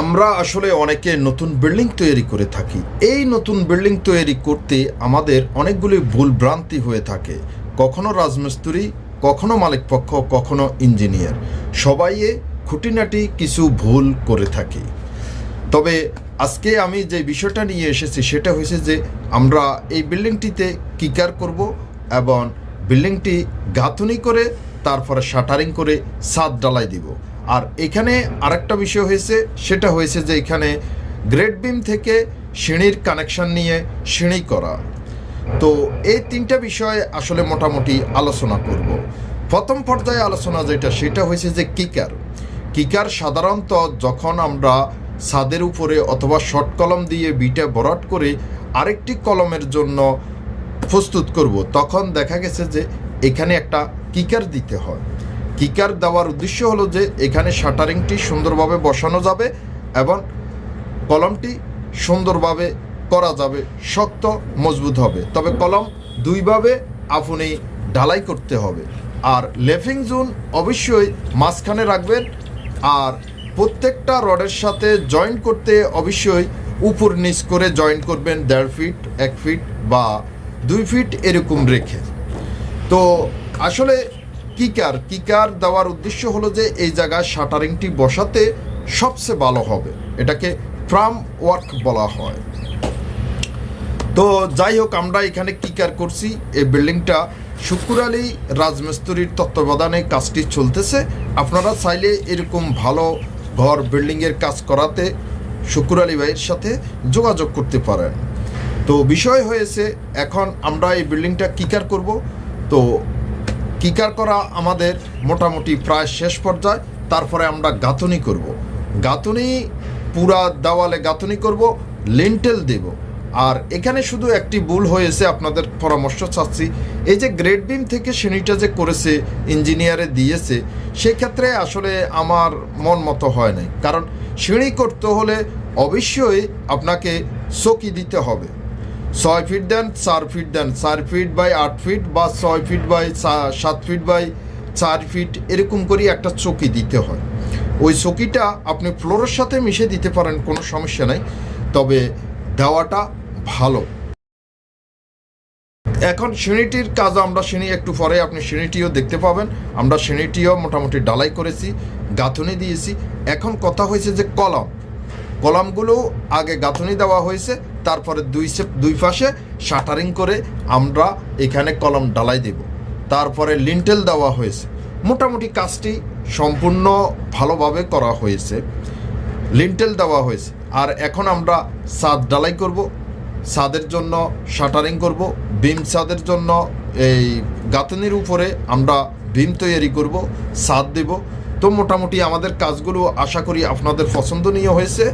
আমরা আসলে অনেকে নতুন বিল্ডিং তৈরি করে থাকি। এই নতুন বিল্ডিং তৈরি করতে আমাদের অনেকগুলি ভুল ভ্রান্তি হয়ে থাকে। কখনো রাজমিস্ত্রি, কখনো মালিকপক্ষ, কখনো ইঞ্জিনিয়ার সবাইয়ে খুঁটিনাটি কিছু ভুল করে থাকি। তবে আজকে আমি যে বিষয়টা নিয়ে এসেছি, সেটা হয়েছে যে আমরা এই বিল্ডিংটিতে কিকার করব এবং বিল্ডিংটি গাঁথুনি করে, তারপরে শাটারিং করে ছাদ ডালাই দিব। আর এখানে আরেকটা বিষয় হয়েছে, সেটা হয়েছে যে এখানে গ্রেড বিম থেকে সিঁড়ির কানেকশন নিয়ে সিঁড়ি করা। তো এই তিনটা বিষয়ে আসলে মোটামুটি আলোচনা করব। প্রথম পর্যায়ে আলোচনা যেটা, সেটা হয়েছে যে কিকার। কিকার সাধারণত যখন আমরা ছাদের উপরে অথবা শর্ট কলম দিয়ে বিটা বরাট করে আরেকটি কলমের জন্য প্রস্তুত করব, তখন দেখা গেছে যে এখানে একটা কিকার দিতে হয়। কিকার দেওয়ার উদ্দেশ্য হলো যে এখানে শাটারিংটি সুন্দরভাবে বসানো যাবে এবং কলমটি সুন্দরভাবে করা যাবে, শক্ত, মজবুত হবে। তবে কলম দুইভাবে আপনি ঢালাই করতে হবে। আর লেফিং জোন অবশ্যই মাঝখানে রাখবেন আর প্রত্যেকটা রডের সাথে জয়েন্ট করতে অবশ্যই উপর নিচ করে জয়েন্ট করবেন, দেড় ফিট, এক ফিট বা দুই ফিট এরকম রেখে। তো আসলে কিকার কিকার দেওয়ার উদ্দেশ্য হলো যে এই জায়গায় শাটারিংটি বসাতে সবচেয়ে ভালো হবে। এটাকে ফ্রাম ওয়ার্ক বলা হয়। তো যাই হোক, আমরা এখানে কিকার করছি? এই বিল্ডিংটা শুকুর আলী রাজমিস্ত্রির তত্ত্বাবধানে কাজটি চলতেছে। আপনারা চাইলে এরকম ভালো ঘর বিল্ডিংয়ের কাজ করাতে শুকুর আলী ভাইয়ের সাথে যোগাযোগ করতে পারেন। তো বিষয় হয়েছে, এখন আমরা এই বিল্ডিংটা কিকার করব? তো কিকার করা আমাদের মোটামুটি প্রায় শেষ পর্যায়ে। তারপরে আমরা গাঁথনি করব। গাঁথনি, পুরা দেওয়ালে গাঁথনি করব, লিন্টেল দেব। আর এখানে শুধু একটি ভুল হয়েছে আপনাদের পরামর্শ চাচ্ছি। এই যে গ্রেড বিম থেকে শ্রেণীটা যে করেছে, ইঞ্জিনিয়ারে দিয়েছে, সেক্ষেত্রে আসলে আমার মন মতো হয় নাই। কারণ সিঁড়ি করতে হলে অবশ্যই আপনাকে চকি দিতে হবে। ছয় ফিট দেন চার ফিট দেন চার ফিট বাই আট ফিট বা ছয় ফিট বাই সাত ফিট বাই চার ফিট এরকম করে একটা চকি দিতে হয়। ওই চকিটা আপনি ফ্লোরের সাথে মিশে দিতে পারেন, কোনো সমস্যা নাই, তবে দেওয়াটা ভালো। এখন সিঁড়িটির কাজ আমরা সিঁড়ি একটু পরে আপনি সিঁড়িটিও দেখতে পাবেন। আমরা সিঁড়িটিও মোটামুটি ডালাই করেছি, গাঁথনি দিয়েছি। এখন কথা হয়েছে যে কলম। কলামগুলো আগে গাঁথনি দেওয়া হয়েছে তারপরে দুই দুই পাশে শাটারিং করে আমরা এখানে কলম ডালাই দেব। তারপরে লিন্টেল দেওয়া হয়েছে। মোটামুটি কাজটি সম্পূর্ণ ভালোভাবে করা হয়েছে। লিন্টেল দেওয়া হয়েছে। আর এখন আমরা ছাদ ডালাই করব। ছাদের জন্য শাটারিং করব। বিম ছাদের জন্য এই গাঁথনির উপরে আমরা বিম তৈরি করব ছাদ দেব। তো মোটামুটি আমাদের কাজগুলো আশা করি আপনাদের পছন্দনীয় হয়েছে।